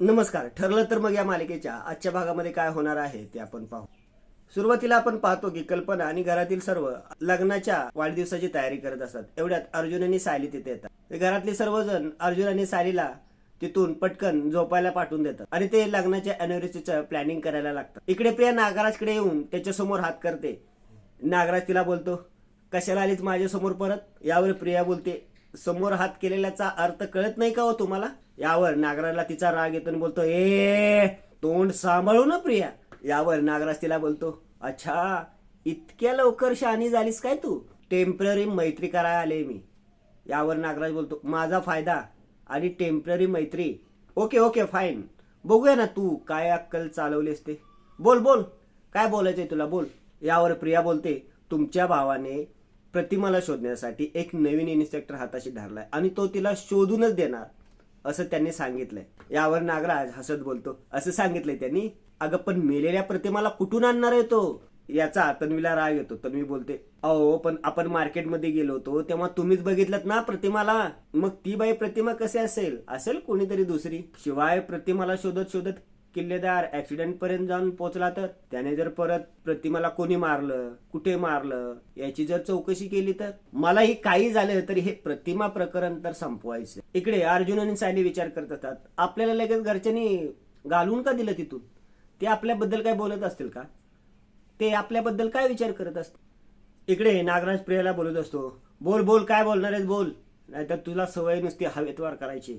नमस्कार. ठरलं तर मग या मालिकेच्या आजच्या भागामध्ये काय होणार आहे ते आपण पाहू. सुरुवातीला आपण पाहतो की कल्पना आणि घरातील सर्व लग्नाच्या वाढदिवसाची तयारी करत असतात. एवढ्यात अर्जुन आणि सायली तिथे येतात. घरातले सर्वजण अर्जुन आणि सायलीला तिथून पटकन झोपायला पाठवून देतात आणि ते लग्नाच्या अनिव्हर्सरीचं प्लॅनिंग करायला लागतात. इकडे प्रिया नागराजकडे येऊन त्याच्यासमोर हात करते. नागराज तिला बोलतो कशाला आलीच माझ्यासमोर परत? यावर प्रिया बोलते समोर हात केलेल्याचा अर्थ कळत नाही का हो तुम्हाला? यावर नागराजला तिचा राग येतो आणि बोलतो ए तोंड सांभाळू ना प्रिया. यावर नागराज तिला बोलतो अच्छा इतक्या लवकर शहाणी झालीस काय तू? टेंपररी मैत्री करायला आले मी. यावर नागराज बोलतो माझा फायदा आणि टेंपररी मैत्री. Okay okay fine. बघूया ना तू काय अक्कल चालवलीस ते. बोल बोल. काय बोलायचंय तुला? बोल. यावर प्रिया बोलते तुमच्या भावाने प्रतिमाला शोधण्यासाठी एक नवीन इन्स्पेक्टर हाताशी धरलाय आणि तो तिला शोधूनच देणार असं त्यांनी सांगितलंय. यावर नागराज हसत बोलतो. असं सांगितलंय त्यांनी अगं पण मेलेल्या प्रतिमाला कुठून आणणार आहे तो? याचा तन्वीला राग येतो. तन्वी बोलते अहो पण आपण मार्केटमध्ये गेलो होतो तेव्हा तुम्हीच बघितलं ना प्रतिमाला? मग ती बाई प्रतिमा कसे असेल? असेल कोणीतरी दुसरी. शिवाय प्रतिमाला शोधत शोधत किल्लेदार ऍक्सिडेंट पर्यंत जाऊन पोहोचला तर? त्याने जर परत प्रतिमाला कोणी मारलं कुठे मारलं याची जर चौकशी केली तर? मलाही काही झालं तरी हे प्रतिमा प्रकरण तर संपवायचं. इकडे अर्जुन आणि सायली विचार करत असतात. आपल्याला लगेच घरच्यांनी घालून का दिलं तिथून? ते आपल्याबद्दल काय बोलत असतील का? ते आपल्याबद्दल काय विचार करत असते इकडे नागराज प्रियाला बोलत असतो. बोल बोल काय बोलणार आहेस? बोल. नाहीतर तुला सवय नुसती हवेतवार करायची.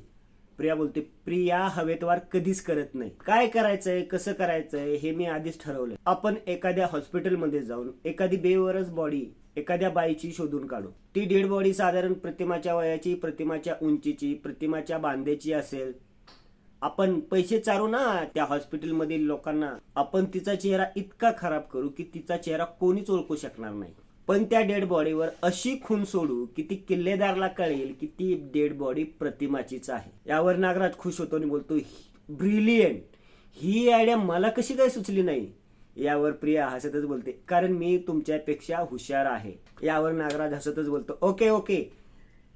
प्रिया बोलते प्रिया हवेतवार कधीच करत नाही. काय करायचंय? कसं करायचंय? हे मी आधीच ठरवलंय. आपण एखाद्या हॉस्पिटलमध्ये जाऊन एखादी बेवरच बॉडी एखाद्या बाईची शोधून काढू. ती डेड बॉडी साधारण प्रतिमाच्या वयाची प्रतिमाच्या उंचीची प्रतिमाच्या बांधेची असेल. आपण पैसे चारू ना त्या हॉस्पिटलमधील लोकांना. आपण तिचा चेहरा इतका खराब करू की तिचा चेहरा कोणीच ओळखू शकणार नाही. पण त्या डेड बॉडीवर अशी खून सोडू की ती किल्लेदारला कळेल की ती डेड बॉडी प्रतिमाचीच आहे. यावर नागराज खुश होतो आणि बोलतो ब्रिलियंट! ही आयडिया मला कशी काय सुचली नाही? यावर प्रिया हसतच बोलते कारण मी तुमच्यापेक्षा हुशार आहे. यावर नागराज हसतच बोलतो ओके ओके.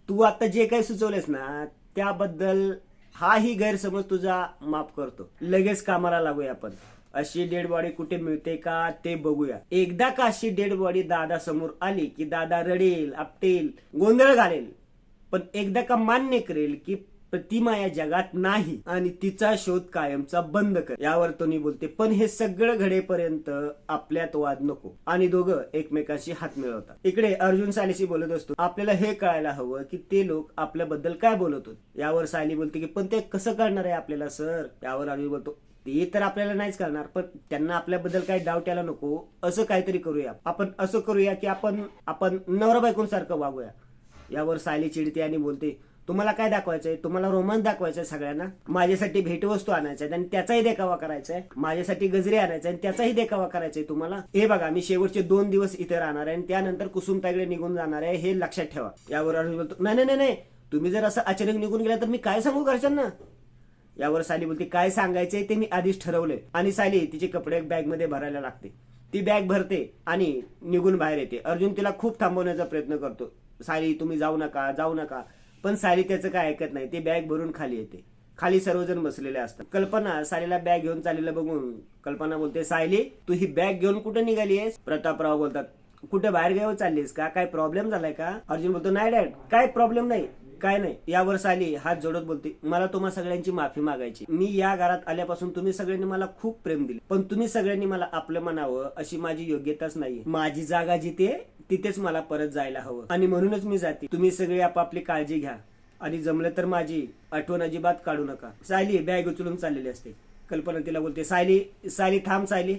तू आता जे काही सुचवलेस ना त्याबद्दल हाही गैरसमज तुझा माफ करतो. लगेच कामाला लागूया आपण. अशी डेड बॉडी कुठे मिळते का ते बघूया. एकदा का अशी डेड बॉडी दादा समोर आली की दादा रडेल आपटेल गोंधळ घालेल. पण एकदा का मान्य करेल की प्रतिमा या जगात नाही आणि तिचा शोध कायमचा बंद कर. यावर तोनी बोलते पण हे सगळं घडेपर्यंत आपल्यात वाद नको. आणि दोघं एकमेकांशी हात मिळवतात. इकडे अर्जुन सालीशी बोलत असतो आपल्याला हे कळायला हवं की ते लोक आपल्याबद्दल काय बोलत होते? यावर सायली बोलते की पण ते कसं कळणार आहे आपल्याला सर? यावर अर्जुन बोलतो ते तर आपल्याला नाहीच करणार पण त्यांना आपल्याबद्दल काही डाऊट यायला नको. असं काहीतरी करूया. आपण असं करूया की आपण आपण नवरा बायकोंसारखं वागूया. यावर सायली चिडते आणि बोलते तुम्हाला काय दाखवायचंय? तुम्हाला रोमांस दाखवायचंय सगळ्यांना? माझ्यासाठी भेटवस्तू आणायच्या आणि त्याचाही देखावा करायचा आहे माझ्यासाठी गजरे आणायचे आणि त्याचाही देखावा करायचा आहे तुम्हाला? हे बघा मी शेवटचे दोन दिवस इथे राहणार आहे आणि त्यानंतर कुसुमताईकडे निघून जाणार आहे हे लक्षात ठेवा. यावर अर्जुन बोलतो नाही नाही नाही नाही. तुम्ही जर असं अचानक निघून गेला तर मी काय सांगू घरच्यांना? यावर साली बोलते काय सांगायचंय ते मी आधीच ठरवलंय. आणि साली तिचे कपडे बॅगमध्ये भरायला लागते. ती बॅग भरते आणि निघून बाहेर येते. अर्जुन तिला खूप थांबवण्याचा प्रयत्न करतो. साली तुम्ही जाऊ नका जाऊ नका. पण साली त्याचं काय ऐकत नाही. ते बॅग भरून खाली येते. खाली सर्वजण बसलेले असतात. कल्पना सालीला बॅग घेऊन चाललेलं बघून कल्पना बोलते सायली तू ही बॅग घेऊन कुठे निघाली आहेस? प्रतापराव बोलतात कुठे बाहेर गाव चाललीस का? काय प्रॉब्लेम झालाय का? अर्जुन बोलतो नाही डॅड काय प्रॉब्लेम नाही. काय नाही यावर साली हात जोडत बोलते मला तुम्हा सगळ्यांची माफी मागायची. मी या घरात आल्यापासून तुम्ही सगळ्यांनी मला खूप प्रेम दिले. पण तुम्ही सगळ्यांनी मला आपलं म्हणावं अशी माझी योग्यताच नाही माझी जागा जिथे तिथेच मला परत जायला हवं. आणि म्हणूनच मी जाते. तुम्ही सगळे आपापली काळजी घ्या. आणि जमलं तर माझी आठवण अजिबात काढू नका. सायली बॅग उचलून चाललेली असते. कल्पना तिला बोलते सायली सायली थांब सायली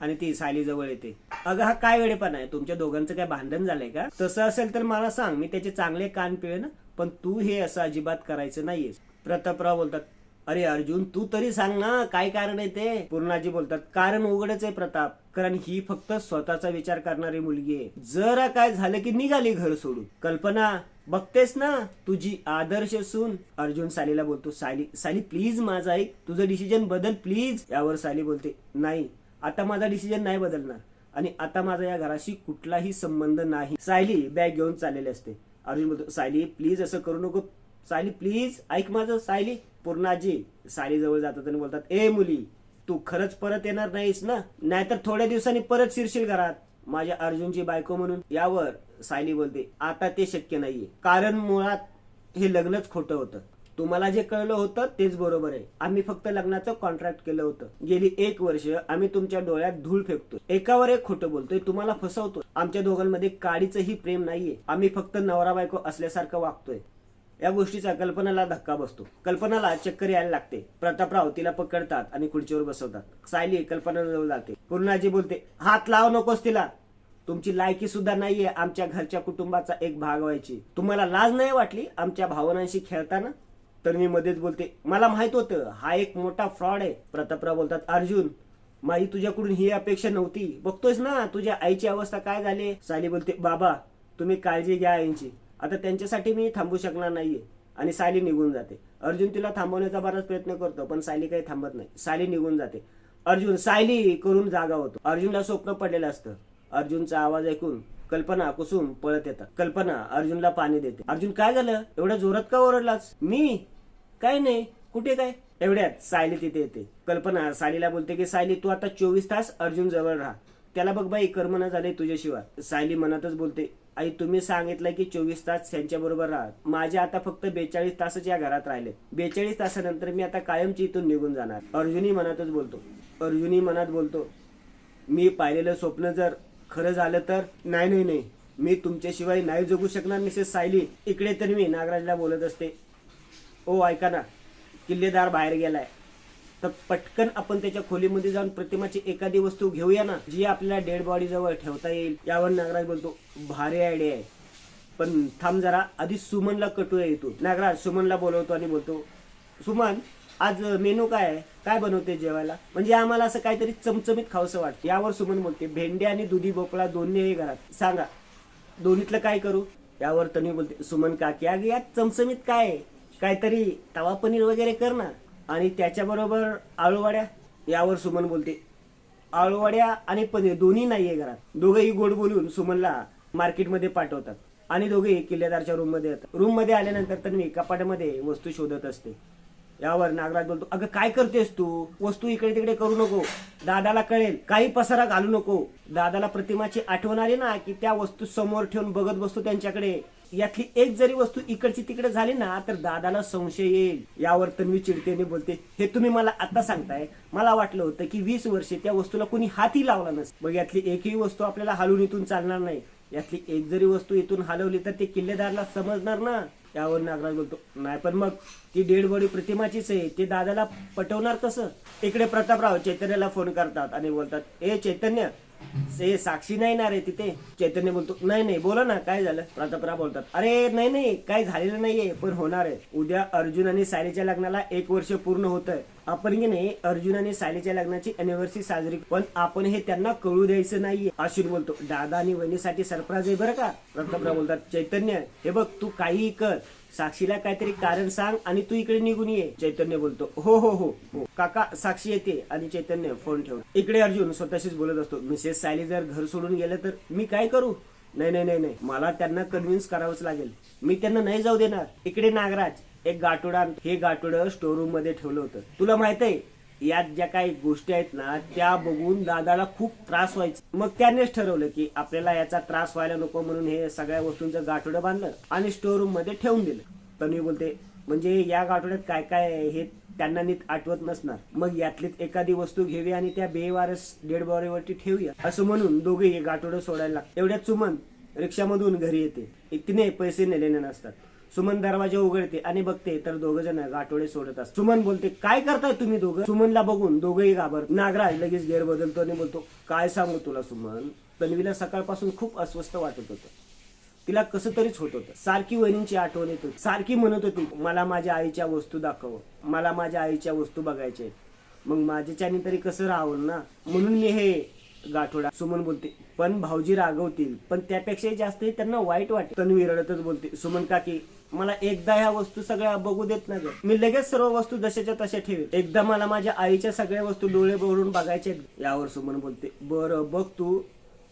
आणि ती सायली जवळ येते. अगं हा काय वेळेपणा आहे? तुमच्या दोघांचं काय भांडण झालंय का? तसं असेल तर मला सांग. मी त्याचे चांगले कान पिळे ना पण तू हे असं अजिबात करायचं नाहीयेस. प्रतापराव बोलतात अरे अर्जुन तू तरी सांग ना काय कारण आहे ते? पूर्णाजी बोलतात कारण उघडच आहे प्रताप कारण ही फक्त स्वतःचा विचार करणारी मुलगी आहे. जरा काय झालं की निघाली घर सोडून. कल्पना बघतेस ना तुझी आदर्श सून. अर्जुन सालीला बोलतो साली साली प्लीज माझा ऐक तुझं डिसिजन बदल प्लीज यावर साली बोलते नाही आता माझा डिसिजन नाही बदलणार. आणि आता माझा या घराशी कुठलाही संबंध नाही. सायली बॅग घेऊन चाललेले असते. अर्जुन बोलतो सायली प्लीज असं करू नको. सायली प्लीज ऐक माझं सायली. पूर्णाजी सायली जवळ जातात आणि बोलतात ए मुली तू खरंच परत येणार नाहीस ना? नाहीतर थोड्या दिवसांनी परत शिरशील घरात. माझ्या अर्जुनची बायको म्हणून. यावर सायली बोलते आता ते शक्य नाहीये. कारण मुळात हे लग्नच खोटं होतं. तुम्हाला जे कळलं होतं तेच बरोबर आहे. आम्ही फक्त लग्नाचं कॉन्ट्रॅक्ट केलं होतं. गेली एक वर्ष आम्ही तुमच्या डोळ्यात धूळ फेकतो एकावर एक खोटं बोलतोय तुम्हाला फसवतो आमच्या दोघांमध्ये काडीचंही प्रेम नाहीये. आम्ही फक्त नवरा बायको असल्यासारखं वागतोय. या गोष्टीचा कल्पनाला धक्का बसतो. कल्पनाला चक्कर यायला लागते. प्रतापराव तिला पकडतात आणि खुर्चीवर बसवतात. सायली कल्पनाजवळ जाते. पूर्णाजी बोलते हात लाव नकोस तिला. तुमची लायकी सुद्धा नाहीये आमच्या घरच्या कुटुंबाचा एक भाग व्हायची. तुम्हाला लाज नाही वाटली आमच्या भावनांशी खेळताना? तर मी मध्येच बोलते मला माहीत होतं हा एक मोठा फ्रॉड आहे. प्रतापराव बोलतात अर्जुन माझी तुझ्याकडून ही अपेक्षा नव्हती. बघतोयस ना तुझ्या आईची अवस्था काय झाली साली बोलते बाबा तुम्ही काळजी घ्या आईची. आता त्यांच्यासाठी मी थांबू शकणार नाहीये. आणि सायली निघून जाते. अर्जुन तिला थांबवण्याचा बराच प्रयत्न करतो पण सायली काही थांबत नाही. सायली निघून जाते. अर्जुन सायली करून जागा होतो. अर्जुनला स्वप्न पडलेलं असतं. अर्जुनचा आवाज ऐकून कल्पना कुसुम पळत येतात. कल्पना अर्जुनला पाणी देते. अर्जुन काय झालं? एवढ्या जोरात का ओरडलास? मी काय नाही कुठे काय? एवढ्यात सायली तिथे येते. कल्पना सायलीला बोलते की सायली तू आता चोवीस तास अर्जुन जवळ राहा. त्याला बघ बाई कर्मना झाले तुझ्याशिवाय. सायली मनातच बोलते आई तुम्ही सांगितलं की चोवीस तास त्यांच्या बरोबर राहा. माझे आता फक्त बेचाळीस तासच या घरात राहिले. बेचाळीस तासानंतर मी आता कायमची इथून निघून जाणार. अर्जुनी मनातच बोलतो. अर्जुनी मनात बोलतो मी पाहिलेलं स्वप्न जर खरं झालं तर नाही नाही नाही. मी तुमच्याशिवाय नाही जगू शकणार मिसेस सायली. इकडे तर मी नागराजला बोलत असते. ओ ऐका ना. किल्लेदार बाहेर गेलाय. तर पटकन आपण त्याच्या खोलीमध्ये जाऊन प्रतिमाची एखादी वस्तू घेऊया ना जी आपल्याला डेड बॉडी जवळ ठेवता येईल. यावर नागराज बोलतो भारी आयडिया आहे. पण थांब जरा आधी सुमनला कटूया येतो नागराज सुमनला बोलवतो आणि बोलतो सुमन आज मेनू काय आहे? काय बनवते जेवायला? म्हणजे आम्हाला असं काहीतरी चमचमीत खावंसं वाटतं. यावर सुमन बोलते भेंडी आणि दुधी भोपळा दोन्ही घरात. सांगा दोन्हीतलं काय करू? यावर तन्वी बोलते सुमन काकी अगं यात चमचमीत काय आहे? काहीतरी तवा पनीर वगैरे कर ना. आणि त्याच्याबरोबर आळूवाड्या यावर सुमन बोलते. आळूवाड्या आणि पनीर दोन्ही नाहीये घरात. दोघंही गोड बोलून सुमनला मार्केटमध्ये पाठवतात. आणि दोघेही किल्लेदारच्या रूममध्ये येतात. रूममध्ये आल्यानंतर तर मी कपाटामध्ये वस्तू शोधत असते. यावर नागराज बोलतो अगं काय करतेस तू? वस्तू इकडे तिकडे करू नको. दादाला कळेल. काही पसारा घालू नको. दादाला प्रतिमाची आठवण आली ना की त्या वस्तू समोर ठेवून बघत बसतो त्यांच्याकडे. यातली एक जरी वस्तू इकडची तिकडे झाली ना तर दादाला संशय येईल. यावर तन्वी चिडतेने बोलते हे तुम्ही मला आता सांगताय. मला वाटलं होतं की वीस वर्षे त्या वस्तूला कोणी हाती लावला नस मग यातली एकही वस्तू आपल्याला हलवून इथून चालणार नाही. यातली एक जरी वस्तू इथून हलवली तर ते किल्लेदारला समजणार ना. यावर नागराज बोलतो नाही पण मग ती डेड बॉडी प्रतिमाचीच आहे. ते दादाला पटवणार कसं? इकडे प्रतापराव चैतन्याला फोन करतात आणि बोलतात ए चैतन्य से साक्षी नाही ना रे तिथे. चैतन्य बोलतो नाही नाही बोला ना काय झालं? प्रतापराव बोलतात अरे नाही नाही काय झालेलं नाहीये पण होणार आहे. उद्या अर्जुन आणि सायलीच्या लग्नाला एक वर्ष पूर्ण होत आहे आपण की नाही अर्जुन आणि सायलीच्या लग्नाची अनिव्हर्सरी साजरी पण आपण हे त्यांना कळू द्यायचं नाहीये. अश्विन बोलतो दादा आणि वहिनीसाठी सरप्राईज आहे बरं का? प्रतापराव बोलतात चैतन्य हे बघ तू काहीही कर साक्षीला काहीतरी कारण सांग आणि तू इकडे निघून ये चैतन्य बोलतो. हो हो हो हो. काका साक्षी येते आणि चैतन्य फोन ठेव इकडे अर्जुन स्वतःशीच बोलत असतो. मिसेस सायली जर घर सोडून गेलं तर मी काय करू? नाही नाही नाही नाही. मला त्यांना कन्व्हिन्स करावंच लागेल. मी त्यांना नाही जाऊ देणार. इकडे नागराज एक गाठोडा हे गाठोडं स्टोर रूममध्ये ठेवलं होतं. तुला माहीत आहे यात ज्या काही गोष्टी आहेत ना त्या बघून दादाला खूप त्रास व्हायचा. मग त्यानेच ठरवलं की आपल्याला याचा त्रास व्हायला नको म्हणून हे सगळ्या वस्तूंचं गाठोडं बांधलं आणि स्टोर रूममध्ये ठेवून दिलं. तन्वी बोलते म्हणजे या गाठोड्यात काय काय आहे हे त्यांना नीट आठवत नसणार. मग यातलीच एखादी वस्तू घेऊया आणि त्या बेवारस डेड बॉडीवरती ठेवूया. असं म्हणून दोघे हे गाठोडं सोडायला लागतात एवढ्या चुमन रिक्षामधून घरी येते. तिने पैसे नेलेले नसतात. सुमन दरवाजा उघडते आणि बघते तर दोघ जण गाठोडे सोडत असतात. सुमन बोलते काय करताय तुम्ही दोघं? सुमनला बघून दोघंही घाबर नागराज लगेच गेर बदलतो आणि बोलतो काय सांगू तुला सुमन? तन्वीला सकाळपासून खूप अस्वस्थ वाटत होतं. तिला कसं तरीच होत होतं. सारखी वहिनींची आठवण येत होती. सारखी म्हणत होती मला माझ्या आईच्या वस्तू दाखव. मला माझ्या आईच्या वस्तू बघायच्या मग माझ्याच्याने तरी कसं राहावं ना? म्हणून मी हे गाठोडा. सुमन बोलते पण भाऊजी रागवतील पण त्यापेक्षाही जास्त त्यांना वाईट वाटते तन्वी रडतच बोलते सुमन काकी मला एकदा ह्या वस्तू सगळ्या बघू देत ना ग. मी लगेच सर्व वस्तू जशाच्या तशा ठेवेल एकदा मला माझ्या आईच्या सगळ्या वस्तू डोळे भरून बघायचे यावर सुमन बोलते बरं बघ तू.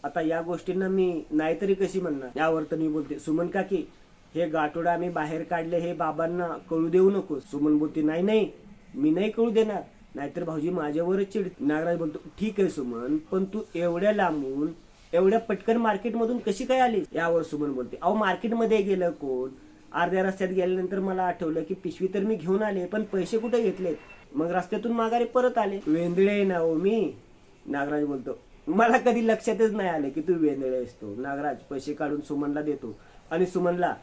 आता या गोष्टींना मी नाहीतरी कशी म्हणणार? यावर तन्वी मी बोलते सुमन काकी हे गाठोडा आम्ही बाहेर काढले हे बाबांना कळू देऊ नको सुमन बोलते नाही नाही मी नाही कळू देणार. नाहीतर भाऊजी माझ्यावरच चिड नागराज बोलतो ठीक आहे सुमन पण तू एवढ्या लांबून एवढ्या पटकन मार्केटमधून कशी काय आली यावर सुमन बोलते अहो मार्केटमध्ये गेलं कोण? अर्ध्या रस्त्यात गेल्यानंतर मला आठवलं की पिशवी तर मी घेऊन आले पण पैसे कुठे घेतलेत? मग रस्त्यातून माघारी परत आले. वेंदळे आहे ना हो मी? नागराज बोलतो मला कधी लक्षातच नाही आलं की तू वेंदळे असतो नागराज पैसे काढून सुमनला देतो. आणि सुमनला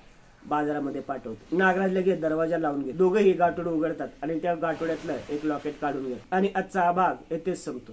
बाजारामध्ये पाठवतो. नागराज लगेच दरवाजा लावून घे. दोघंही गाठोडं उघडतात आणि त्या गाठोड्यातलं एक लॉकेट काढून घे. आणि आजचा हा भाग येथेच संपतो.